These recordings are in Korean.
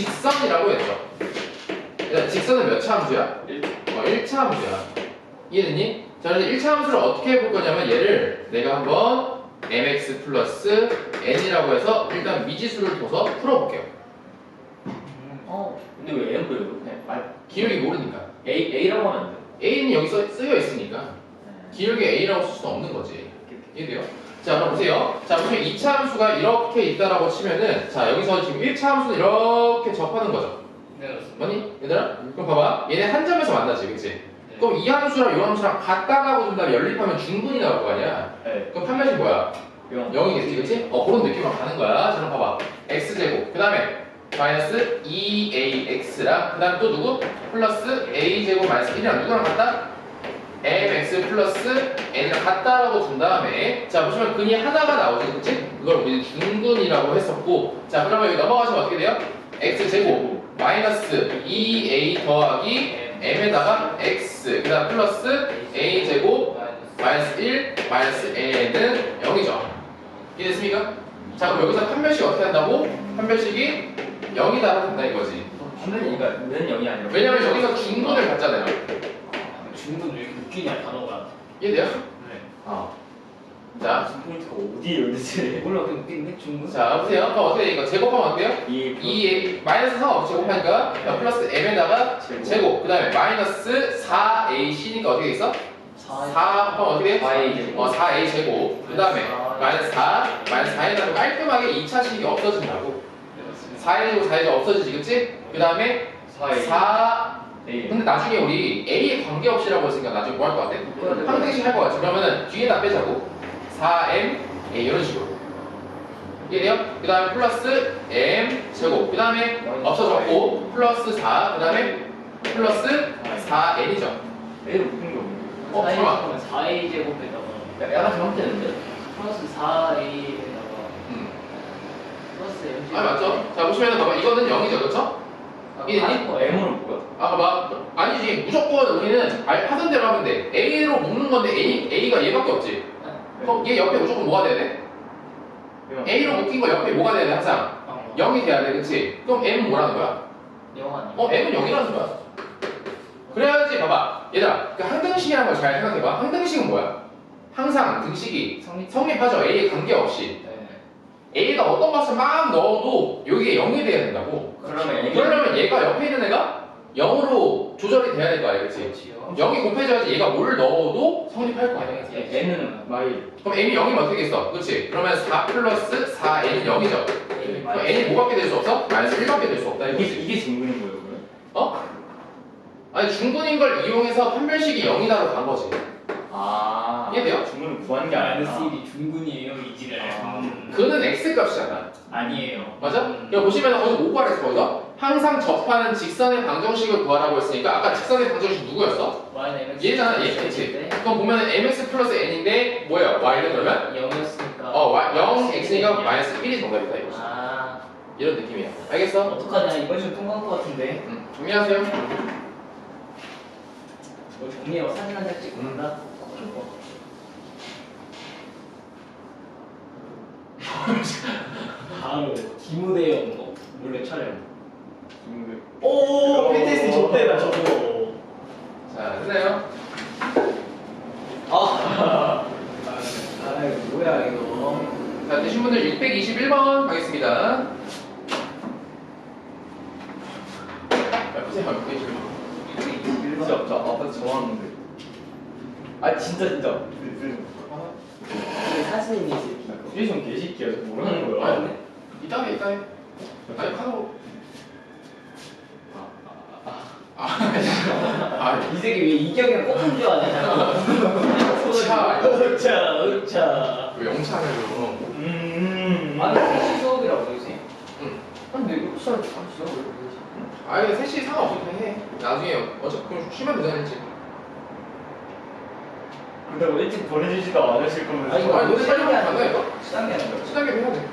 직선이라고 했죠. 야, 직선은 몇 차 함수야? 어, 1차 함수야. 이해됐니? 자, 그래서 1차 함수를 어떻게 해볼 거냐면 얘를 내가 한번 mx 플러스 n이라고 해서 일단 미지수를 둬서 풀어볼게요. 어 근데 왜? 그냥 말 기울기 모르니까. A A라고 하면 안 돼요? a는 여기서 쓰여 있으니까 기울기 a라고 쓸 수는 없는 거지. 이해돼요? 자, 그럼 보세요. 자, 보시면 2차 함수가 이렇게 있다라고 치면은 자, 여기서 지금 1차 함수는 이렇게 접하는 거죠. 네 그렇습니다. 맞니? 얘들아? 그럼 봐봐. 얘네 한 점에서 만나지, 그치? 그럼 이 함수랑 이 함수랑 같다라고 둔 다음에 연립하면 중분이 나올 거 아니야? 네. 그럼 판매식 뭐야? 영. 0이겠지, 그치? 어, 그런 느낌으로 가는 거야. 자, 그럼 봐봐. x제곱. 그 다음에 마이너스 2ax랑 그 다음에 또 누구? 플러스 a제곱 마이너스 1이랑 누구랑 같다? Mx 플러스 n이랑 같다라고 둔 다음에 자, 보시면 근이 하나가 나오지, 그치? 그걸 우리는 중근이라고 했었고 자, 그러면 여기 넘어가시면 어떻게 돼요? x제곱 마이너스 2a 더하기 m에다가 x 그 다음 플러스 a제곱 마이너스 1 마이너스 n은 0이죠 이해됐습니까? 자 그럼 여기서 판별식 어떻게 한다고? 판별식이 0이다 한다 이거지 는 0이 아니라 왜냐면 여기서 왜 이렇게 웃기냐 단어가. 이해돼요? 네. 어. 자, 무슨 포인트가 어디에 있는지 몰라 그냥 웃긴데 중국. 자 보세요 그럼 어떻게 돼 이거 제곱하면 어때요? 이2 마이너스 4 제곱하니까 자, 플러스 m에다가 제곱 그 다음에 마이너스 4ac니까 어떻게 돼 있어? 4 그럼 어떻게 돼? 4A 제곱. 어, 4a 제곱 그 다음에 마이너스 4 마이너스 4에다가 깔끔하게 2차식이 없어진다고 4a 제곱 4a 제곱 없어지지 그치? 그 다음에 4A 4 A 근데 나중에 우리 a에 관계없이라고 했으니까 나중에 뭐 할 것 같아? 항등식 할 것 같아 그러면은 뒤에다 빼자고 4m a 이런 식으로 이해돼요? 그 다음에 플러스 m 제곱 그 다음에 없어졌고 플러스 4 그 다음에 플러스 4n이죠 A를 묶은 게 없네 어, 잠깐만. 4a 제곱에다가 야, 약간 잘못되는데? 플러스 4a에다가 음. 플러스 m 아 맞죠? 자 보시면은 봐봐 이거는 0이죠 그렇죠? 이해됐니? 어, M은 뭐야? 아 봐봐 아니지 무조건 우리는 알- 하던 대로 하면 돼 a로 묶는 건데 a, a가 얘밖에 없지 그럼 얘 옆에 무조건 뭐가 돼야 돼? a로 묶인 거 옆에 뭐가 돼야 돼 항상 0이 돼야 돼 그치? 그럼 m은 뭐라는 거야? 0 아니야? 어 m은 0이라는 거야 그래야지 봐봐 얘들아 그 항등식이라는 걸 잘 생각해봐 항등식은 뭐야? 항상 등식이 성립. 성립하죠 a에 관계없이 네. A가 어떤 값을 막 넣어도 여기에 0이 돼야 된다고 그러면 M이 그러려면 얘가 옆에 있는 애가 0으로 조절이 돼야 될 거 아니야 그치? 그렇지요. 0이 곱해져야지 얘가 뭘 넣어도 성립할 거 아니야 N은 마일 그럼 m이 0이면 어떻게 있어? 그치? 그러면 4 플러스 4n은 0이죠 A 그럼 n이 뭐밖에 될 수 없어? 마이너스 1밖에 될 수 없다 이게 이거지 이게 증근인 거예요 그러면? 어? 아니 중분인 걸 이용해서 판별식이 0이다로 간 거지 아 이해돼요? 증근을 구하는 게 마이너스 아니라 1이 중근이에요 이지를. 아. 음. 그는 x 값이잖아 아니에요. 맞아? 음. 여기 보시면 뭐 구하랬어 거기서? 항상 접하는 직선의 방정식을 구하라고 했으니까 아까 직선의 방정식 누구였어? y는 mx 얘잖아 얘 그치? 그럼 보면 mx 플러스 n인데 뭐예요? y는 그러면? 0이었으니까. 어 y, 0 x니까 마이너스 1이 정답이다 이거지 아 이런 느낌이야 알겠어? 어떡하냐 이번 주 통과한 것 같은데. 응 정리하세요 뭐 정리하고 사진 한장 음. 간다. 바로 기무대형 뭐 몰래 촬영. 증근 오 PTSD 좋대나 저거. 자 됐나요? 아. 아 이거 뭐야 이거. 자 되신 분들 621번 가겠습니다 자 보세요 621번 진짜 없죠? 아까 정하는데 아 진짜 진짜 이게 사진이 있을 퓨리션 개새끼야. 저 뭐라는 거야? 아니 이따 해 이따 해 아니 카드로 아, 이 새끼 왜 이경이랑 꼽은 줄 아냐? 차. 으차 으차. 왜 영창으로 음. 아니 택시 수업이라고 그러지? 응. 근데 이거 수업 안왜 그러지? 아예 셋이 상관없긴 해. 나중에 어차피 그럼 쉬면 되잖지 근데 뭐 일찍 보내주지도 않으실 거면서 아니, 이거 아니 너네 빨리 가면 간다 아니라 이거? 시단계 하는 거야. 시작에 해야 돼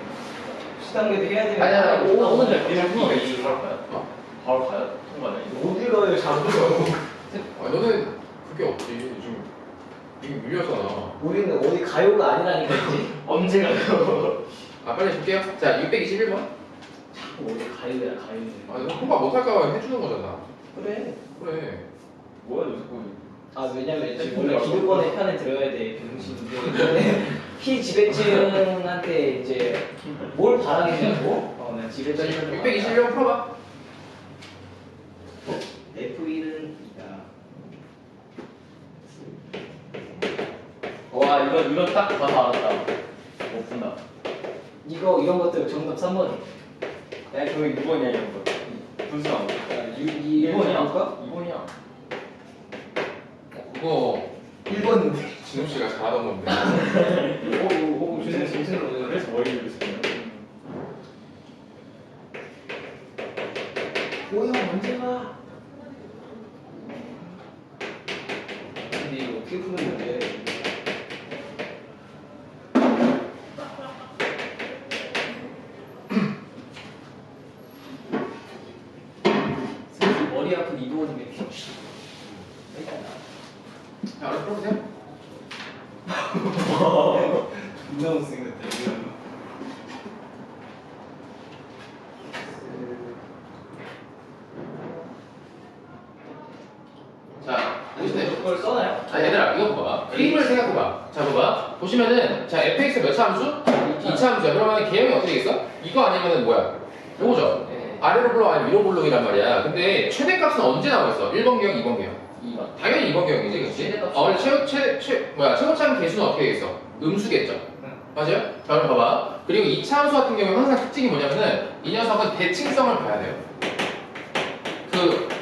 시단계도 해야 되는 아니 아니 오, 오늘 오늘 이런 거 이- 있지 바로 가요? 어? 바로 가요? 통과네 어디 가요 자꾸? 아 너네 그게 없지 요즘 이게 밀려잖아 우리는 어디 가요가 아니라니까 있지? 언제 가요? 아 빨리 줄게요 자 621번 자꾸 어디 가요야 가요네. 아 이거 통과 못할까 해주는 거잖아 그래. 그래 뭐야 너 자꾸 아 왜냐면 지금 네, 원래 기득권의 편에 들어야 돼 병신인데. 피지배층한테 이제 뭘 바라겠냐고? 어난 자 지배층. 621명 풀어봐. F1은 야와 이거 이거 딱 봐서 알았다. 못 푼다 이거 이런 것들 정답 3번이야. 야 그거 2번이야 이런 거. 분수함 야, 유, 이 1번이 볼까? 2번 이야 그거 1번인데. 진우 씨가 잘하던 건데 오 오오 준생 준생 그래서 머리를 쓰냐 오형 언제 가? 근데 이거 어떻게 푸는 건데? 사실 머리 아픈 이도원님의 퀴즈. 자 풀어보세요 존나 못생겼다 이거. 자 보시네 이걸 써나요? 아 얘들아 이거 봐봐 그림을 생각해봐 자 봐봐 보시면은 자 fx 몇차 함수? 2차 함수야 그러면 개형이 어떻게 되겠어? 이거 아니면은 뭐야? 요거죠 네. 아래로 불러 아니면 위로 불러이란 말이야 근데 최대값은 언제 나와 있어? 1번 개형 2번 개형 2번. 당연히 2번 개형이지 최대값. 아 원래 최, 최, 최, 뭐야 최고차항 개수는 어떻게 되겠어? 음수겠죠 응. 맞아요? 자 그럼 봐봐 그리고 2차 함수 같은 경우에 항상 특징이 뭐냐면은 이 녀석은 대칭성을 봐야 돼요 그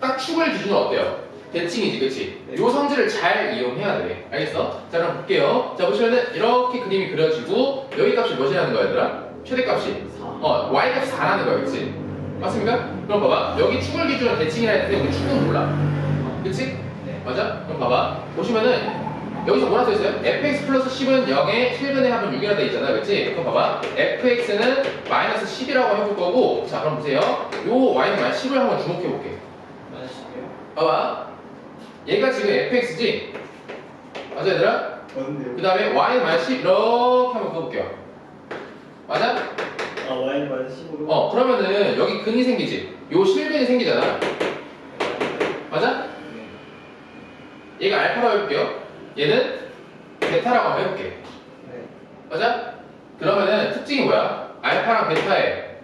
딱 축을 기준으로 어때요? 대칭이지 그치? 네. 요 성질을 잘 이용해야 돼 알겠어? 자 그럼 볼게요 자 보시면은 이렇게 그림이 그려지고 여기 값이 몇이라는 거야 얘들아? 최대값이 4. 어 y 값이 4라는 거야 그치? 맞습니까? 그럼 봐봐 여기 축을 기준으로 대칭이라 했는데 우리 축은 몰라 그치? 네. 맞아? 그럼 봐봐 보시면은 여기서 뭐라 써있어요? fx 플러스 10은 0에 실근의 합은 6이라 돼 있잖아 그치? 그럼 봐봐 fx는 마이너스 10이라고 해볼 거고 자 그럼 보세요 요 y는 마이너스 10을 한번 주목해 볼게. 봐봐 얘가 지금 fx지? 맞아 얘들아? 맞는데요? 그 다음에 y는 마이너스 10 이렇게 한번 써볼게요 맞아? 아 Y 마이너스 15로. 어 그러면은 여기 근이 생기지 요 실근이 생기잖아? 얘가 알파라고 해볼게요 얘는 베타라고 한번 해볼게 네. 맞아? 그러면은 특징이 뭐야? 알파랑 베타의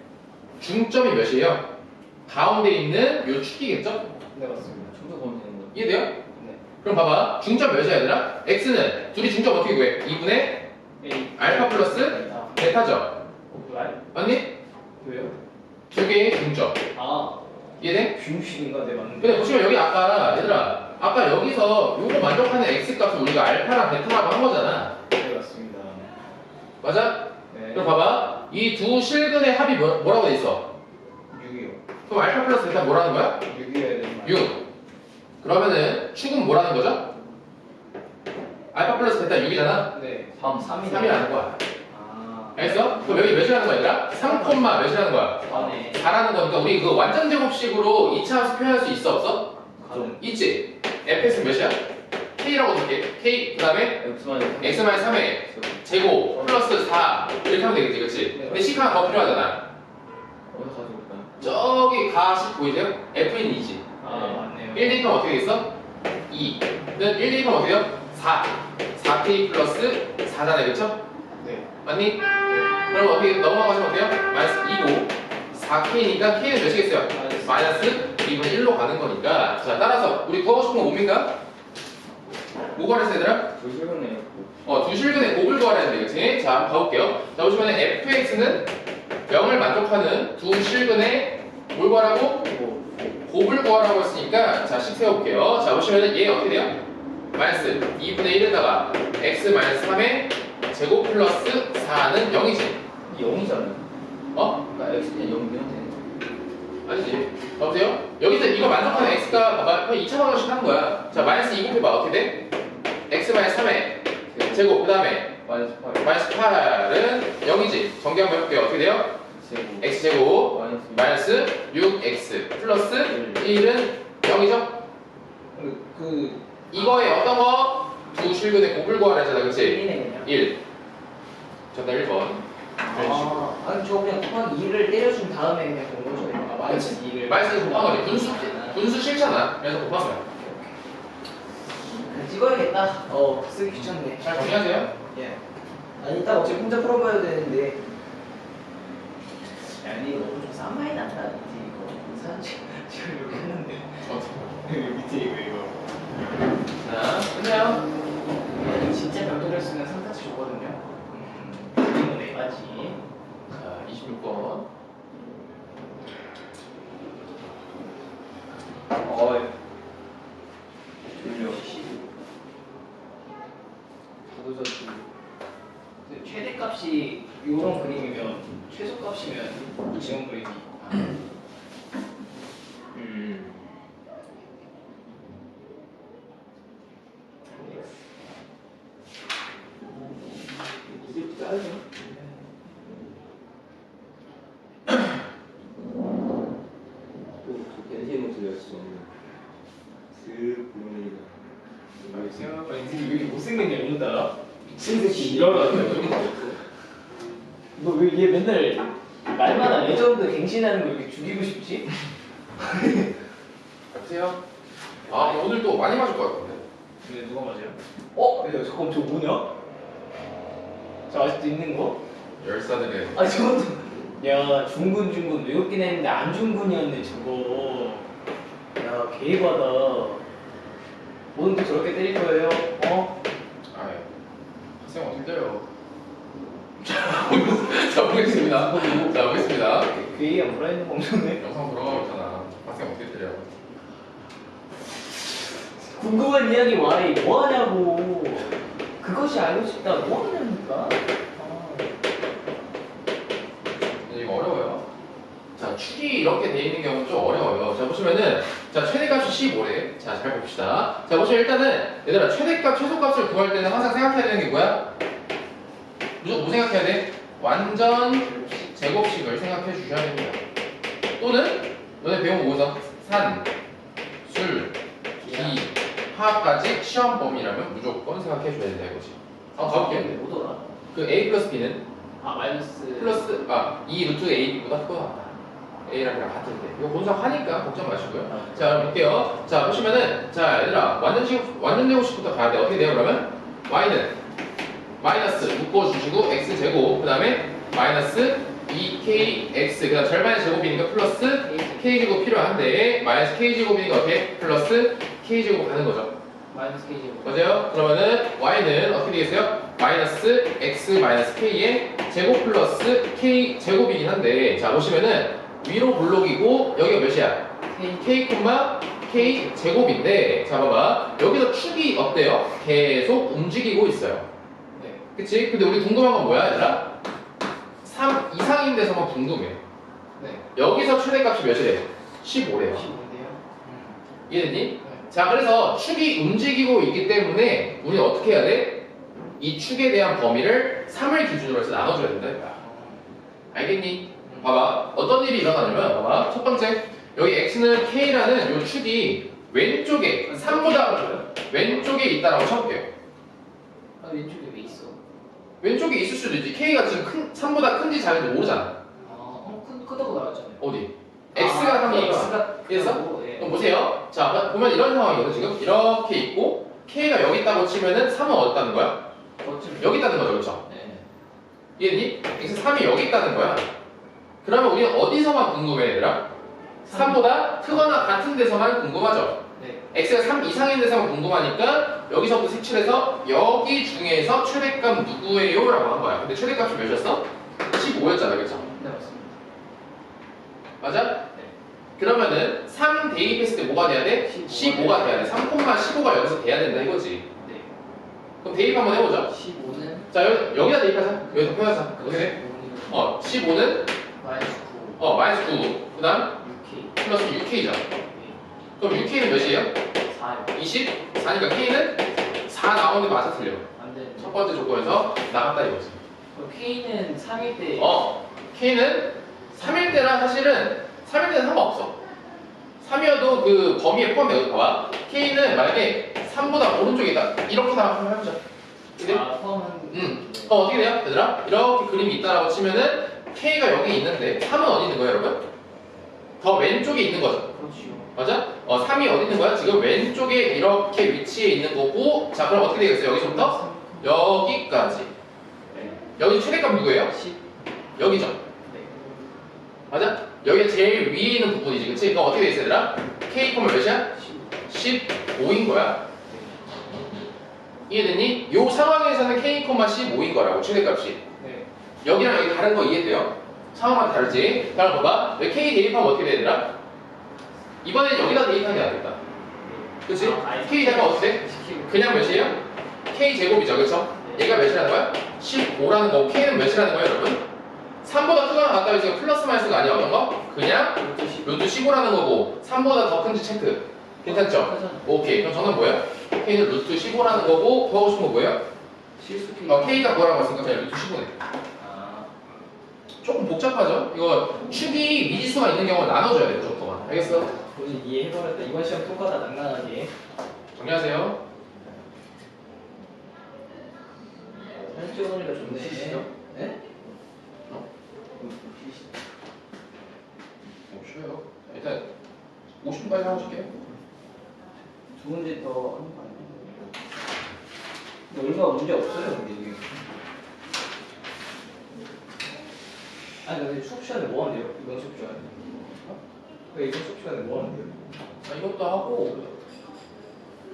중점이 몇이에요? 가운데 있는 요 축이겠죠? 네 맞습니다. 청소 보면 되는 거 이해돼요? 네. 그럼 봐봐 중점 몇이야 얘들아? x는 둘이 중점 어떻게 구해? 2분의 A. 알파 플러스 베타. 베타죠 어, 라이? 맞니? 왜요? 두 개의 중점 아 이해돼? 중식인가 네 맞는데. 근데 보시면 여기 아까 얘들아 아까 여기서 요거 만족하는 x 값을 우리가 알파랑 베타라고 한 거잖아 네 맞습니다. 맞아? 네. 그럼 봐봐 이 두 실근의 합이 뭐, 뭐라고 돼 있어? 6이요. 그럼 알파 플러스 베타 뭐라는 거야? 6이어야 되는 말. 6 그러면은 축은 뭐라는 거죠? 알파 플러스 베타 6이잖아 네. 3 3이 3이라는 거야 아. 알겠어? 그럼 여기 몇이라는 거야 얘들아? 3 콤마 몇이라는 거야? 4네. 4라는 거니까 우리 그 완전 제곱식으로 2차 함수 표현할 수 있어 없어? 있지? Fx는 몇이야? k라고 줄게 k 그 다음에 x 3의 제곱 플러스 4 이렇게 하면 되겠지 그치? 근데 식 하나 더 필요하잖아? 저기 가식 보이세요? f는 2지 아 맞네요. 1 대입하면 어떻게 되겠어? 2 는1 대입하면 어떻게 돼요? 4 4k 플러스 4잖아요 그쵸? 네. 맞니? 그럼 어떻게 넘어가시면 어때요? 마이너스 2고 4k니까 k는 몇이겠어요? 마이너스. 마이너스 2분의 1로 가는 거니까 자 따라서 우리 구하고 싶은 건 뭡니까? 뭐 구하랬어 얘들아? 저 실근에 어, 두 실근의 곱을 구하라는데, 그치? 자, 한번 가볼게요. 자, 보시면 fx는 0을 만족하는 두 실근의 뭘 구하라고? 곱을 구하라고 했으니까, 자, 식 세워볼게요. 자, 보시면 얘 어떻게 돼요? 마이너스 2분의 1에다가 x 마이너스 3의 제곱 플러스 4는 0이지. 0이잖아요 어? 그러니까 X는 0이면 되는 아니지. 여보세요? 여기서 이거 만족하는 x가 봐봐. 그냥 2차 방정식 하는 거야. 자, 마이너스 2 곱해봐. 어떻게 돼? x 마이너스 3의 제곱, 그 다음에 마이너스 8 마이너스 8은 0이지. 정리 한번 해볼게요. 어떻게 돼요? 제곱 x제곱 마이너스 마이너스 6x 플러스 1은 0이죠? 그, 그 이거에 어떤 거? 두 실근의 곱을 구하라 했잖아. 그치? 1이네 그냥. 1. 정답 1번. 아, 아니 아니 저 그냥 곱하기 2를 때려준 다음에 그냥 본 거죠. 아 마이너스 2를. 마이너스 곱한 거지. 분수 분수 싫잖아. 그래서 곱한 거야. 찍어야겠다. 어 쓰기 귀찮네. 잘 정리하세요. 예. 아니 이따 어차피 혼자 풀어봐야 되는데. 야 근데 이거 너무 좀싼 많이 난다 밑에 이거. 사진 찍- 지금 이렇게 했는데. 밑에 이거 이거. 자, 끝내요. 이거 진짜 별도를 쓰면 상타치 좋거든요. 가지. 자, 26번. 어 졸려 보고서 최대값이 요런 그림이면 최소값이면 지금 그림이. 음. 이제 짜죠. 또 벤시는 들렸어 슥 보내니까 생각보다 인생이 왜 이렇게 못생긴 게 없는다? 신새끼 이러면 너 왜 말마다 레전드 갱신하는 거 이렇게 죽이고 싶지? 여보세요? 아, 오늘 또 많이 맞을 것 같은데. 근데 누가 맞아요? 어? 야 잠깐 저거 뭐냐? 저 아직도 있는 거? 열사들의 아 저것도 야 중군 중군 외웠긴 했는데 안 중군이었네 저거 야 개이바다 오늘도 저렇게 때릴 거예요? 어? 아, 학생 어떻게 돼요? 자, 보겠습니다. 자, 보겠습니다. 괴이가 뭐라 했는 거 없었네 영상 있잖아. 학생 어떻게 때려? 궁금한 이야기 와이 뭐 하냐고 그것이 알고 싶다 뭐 하냐니까 아. 근데 이거 어려워요. 자, 축이 이렇게 돼 있는 경우는 좀 어려워요. 자, 보시면은, 자, 최대값이 15래. 자, 잘 봅시다. 자, 보시면 일단은, 얘들아, 최대값, 최소값을 구할 때는 항상 생각해야 되는 게 뭐야? 무조건 뭐 생각해야 돼? 완전 제곱식을 생각해 주셔야 됩니다. 또는, 너네 배운 거 뭐죠? 산, 술, 기, 화까지 시험 범위라면 무조건 생각해 줘야 된다 이거지. 아, 가볼게. 뭐더라? 그 A 플러스 B는 아 마이너스 플러스 아 2 루트 A보다 크다 A랑 B랑 같은데 이거 본성하니까 걱정 마시고요 자 그럼 볼게요 자 보시면은 자 얘들아 완전식 완전 제곱식부터 가야 돼 어떻게 돼요 그러면 Y는 마이너스 묶어주시고 X 제곱 그 다음에 마이너스 2KX 그 다음 절반의 제곱이니까 플러스 K제곱 필요한데 마이너스 K제곱이니까 어떻게 플러스 K제곱 가는 거죠 마이너스 K제곱 맞아요? 그러면은 y는 어떻게 되겠어요? 마이너스 x 마이너스 k의 제곱 플러스 k 제곱이긴 한데 자 보시면은 위로 블록이고 여기가 몇이야? K k 콤마 k 제곱인데 자 봐봐 여기서 축이 어때요? 계속 움직이고 있어요 네. 그치? 근데 우리 궁금한 건 뭐야 얘들아? 3 이상인 데서만 궁금해 네. 여기서 최대값이 몇이래? 15래요 15인데요. 이해됐니? 자, 그래서 축이 움직이고 있기 때문에 우리는 어떻게 해야 돼? 이 축에 대한 범위를 3을 기준으로 해서 나눠줘야 된다. 이거야. 알겠니? 봐봐. 어떤 일이 일어나냐면, 봐봐. 첫 번째, 여기 x는 k라는 이 축이 왼쪽에, 3보다 왼쪽에 있다라고 쳐볼게요. 아 왼쪽에? 왼쪽에 있을 수도 있지. k가 지금 큰, 3보다 큰지 작은지 모르잖아. 아, 어, 크, 크다고 나왔잖아요. 어디? x가 한 거야. X가 그래서? 예. 그럼 보세요. 자, 보면 이런 상황이거든. 지금 이렇게 있고, k가 여기 있다고 치면은 3은 어디 있다는 거야? 어쩜 여기 있다는 거죠, 그렇죠? 네. 이해니? x 3이 여기 있다는 거야. 그러면 우리는 어디서만 궁금해, 얘들아? 3보다 크거나 같은 데서만 궁금하죠. 네. x가 3 이상인 데서만 궁금하니까 여기서부터 색칠해서 여기 중에서 최대값 누구예요? 라고 한 거야. 근데 최대값이 몇이었어? 15였잖아, 그렇죠? 네 맞습니다. 맞아? 네. 그러면은 3 대입했을 때 뭐가 돼야 돼? 15 가 돼야 돼. 3,15가 여기서 돼야 된다 이거지. 네. 그럼 대입 한번 해보자. 15는 자, 여기, 여기다 대입하자. 여기서 표현하자. 돼? 어, 15는 마이너스 9 어, 마이너스 9. 그 다음 6K 플러스 6K잖아. 네. 그럼 6K는 몇이에요? 4요. 20? 4니까 K는 4 나오는데 맞아 틀려. 안 되는. 첫 번째 조건에서 나갔다 이거지. 그럼 K는 3일 때 어, K는 3일 때랑 사실은 3일 때는 상관없어. 3이어도 그 범위에 포함되거든. 봐봐. K는 만약에 3보다 오른쪽에 있다. 이렇게 나가 한번 해보자. 근데 아, 포함한 음. 그럼 어떻게 돼요? 얘들아? 이렇게 그림이 있다라고 치면은 K가 여기 있는데 3은 어디 있는 거예요, 여러분? 더 왼쪽에 있는 거죠. 그렇지요. 맞아? 어, 3이 어디 있는 거야? 지금 왼쪽에 이렇게 위치해 있는 거고 자, 그럼 어떻게 되겠어요? 여기서부터 여기까지. 네. 여기 최대값 누구예요? 10. 여기죠. 네. 맞아? 여기 제일 위에 있는 부분이지, 그치? 그럼 어떻게 돼 있어, 얘들아? K 몇이야? 10. 15인 거야. 이해됐니? 요 상황에서는 K 콤마 15인 거라고, 최대값이. 네. 여기랑 여기 다른 거 이해돼요? 상황마다 다르지? 다음 봐봐. 여기 K 대입하면 어떻게 되더라? 이번엔 여기다 대입하는 게 낫겠다. 그치? 아, K 어떻게 돼? 시키고. 그냥 몇이에요? K 제곱이죠, 그쵸? 얘가 몇이라는 거야? 15라는 거고 K는 몇이라는 거예요, 여러분? 3보다 크거나 같다면 지금 플러스 마이너스가 아니야, 어떤 거? 그냥 12시. 루트 15라는 거고 3보다 더 큰지 체크. 괜찮죠? 하잖아. 오케이. 그럼 저는 뭐예요? K는 루트 15라는 거고 더 하고 싶은 거 뭐예요? 어, K가 뭐라고 했으니까 그냥 루트 15네. 아. 조금 복잡하죠? 이거 축이 미지수가 있는 경우는 나눠줘야 돼요, 무조건. 알겠어? 도저히 이해해버렸다. 이번 시험 똑같아 낭낭하게. 정리하세요. 한쪽으로니까 좋네. 쉬시죠? 네? 어? 음, 쉬시. 어, 쉬어요. 일단 50분까지 하실게요. 두 문제 더 하는 거 아니에요? 근데 얼마 문제 없어요, 근데 이게. 아니, 근데 수업 시간에 뭐 하는데요? 이번 수업 시간에. 어? 왜 이번 수업 시간에 뭐 하는데요? 자, 이것도 하고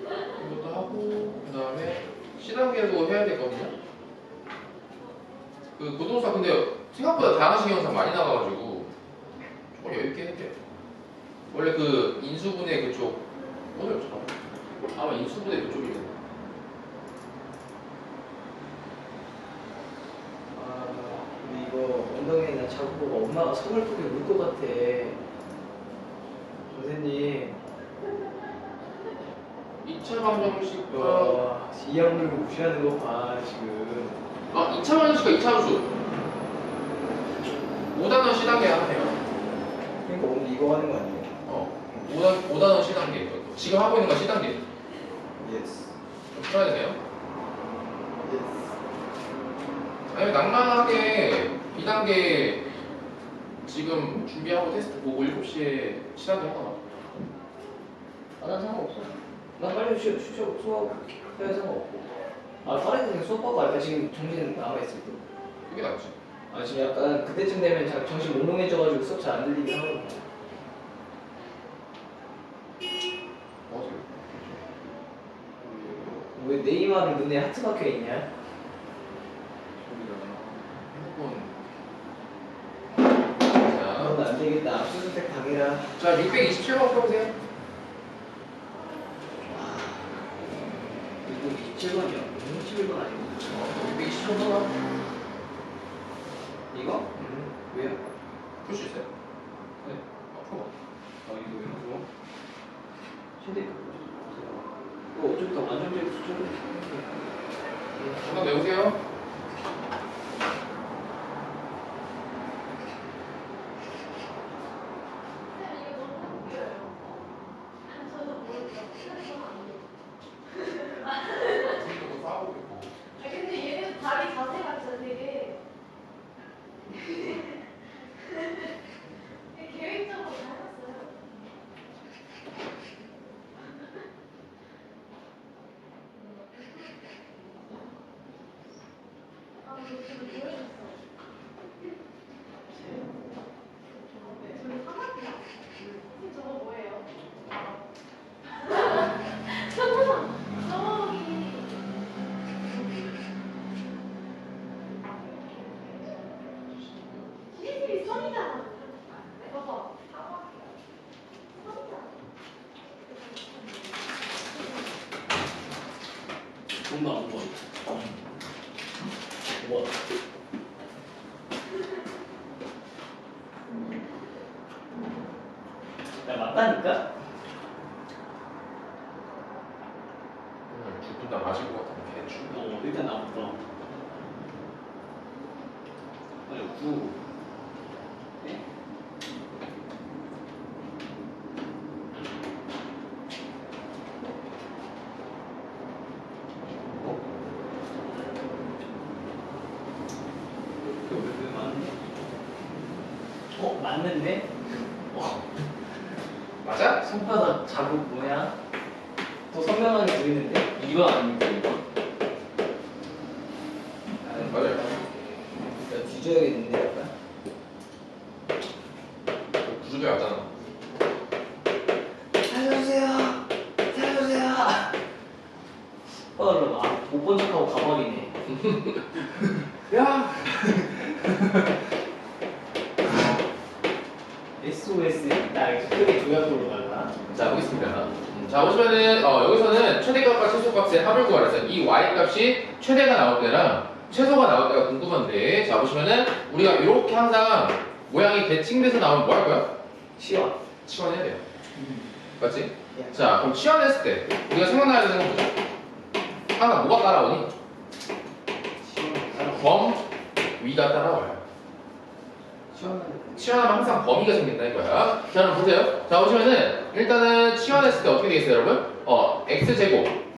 이것도 하고 그 다음에 C단계도 해야 되거든요. 그 고동사 근데 생각보다 다항식 현상 많이 나와가지고 조금 여유 있게 할게요. 원래 그 인수분해 그쪽 오늘 없잖아. 아마 인수분해 텐데. 아, 근데 이거 자꾸 보고 엄마가 서글프게 울것 같아. 선생님, 2차 방정식 과 와, 이 양물 무시하는 거 봐, 지금. 아 2차 방정식과 2차 함수 5단원 C단계 하네요. 그러니까 오늘 이거 하는 거 아니에요? 어 5단, 5단원 C단계 이것도. 지금 하고 있는 건 C단계 예스. 좀 풀어야 되네요. 예스. 아니면 낭만하게 B단계 지금 준비하고 테스트 보고 7시에 시간이 하나 아, 난 상관없어. 난 빨리 쉬, 쉬, 쉬, 수업 해야 상관없고. 아, 다른 애들 수업 하고 할까? 지금 정신 남아있을 때. 그게 낫지. 아, 지금 약간 그때쯤 되면 자- 정신 몽롱해져가지고 수업 잘 안 들리긴 하거든. 어제. 왜 네이마르 눈에 하트 박혀 있냐? 핸드폰. 그건 자, 안 되겠다. 압수수색 당해라. 자 627번 풀어보세요. 이거 27번이야. 27번 아니고. 어, 627번 풀어. 이거? 응. 왜요? 풀 수 있어요? 네. 어, 풀어. 아, 이거 왜 그러? 신대 이거 어차피 다 완전제로 수준으로 정답 외우세요. 선생님도 싸우고 있고. 아 근데 얘는 다리 자세가 진짜 되게 되게 계획적으로 잘 했어요. 아, 이거 지금 보여줬어. 저기 사막이야? 선생님 저거 뭐예요? 저거 저기 시리즈이 선이잖아. 봐봐. 사막이야. 선이잖아. 정답 5번. 5번. 야, 맞다니까? 오늘 죽든 나 맞을 것 같으면 개죽. 어, 일단 나부터. 아니, 9. 네? 그, 왜, 왜 많네? 맞는데? 어, 맞아? 손바닥 자국 뭐야? 더 선명하게 보이는데? 2번 아닙니까 2번? 맞아요. 야, 뒤져야겠는데 약간? 구조대 왔잖아. 살려주세요! 살려주세요! 손바닥으로 막 못본 척하고 가버리네 야. SOS 나 이렇게 크게 조약으로 갈라 자 보겠습니다. 음, 자 보시면은 어, 여기서는 최대값과 최소값의 합을 구하래서 이 y 값이 최대가 나올 때랑 최소가 나올 때가 궁금한데 자 보시면은 우리가 이렇게 항상 모양이 대칭돼서 나오면 뭐 할 거야? 치워 치환해야 돼요. 맞지? 자 그럼 치환했을 때 우리가 생각나야 되는 건 뭐죠? 항상 뭐가 따라오니? 치워 범 위가 따라와요. 치환하면 항상 범위가 생긴다 이거야. 자, 그럼 보세요. 자, 보시면은 일단은 치환했을 때 어떻게 되겠어요, 여러분? 어, x 제곱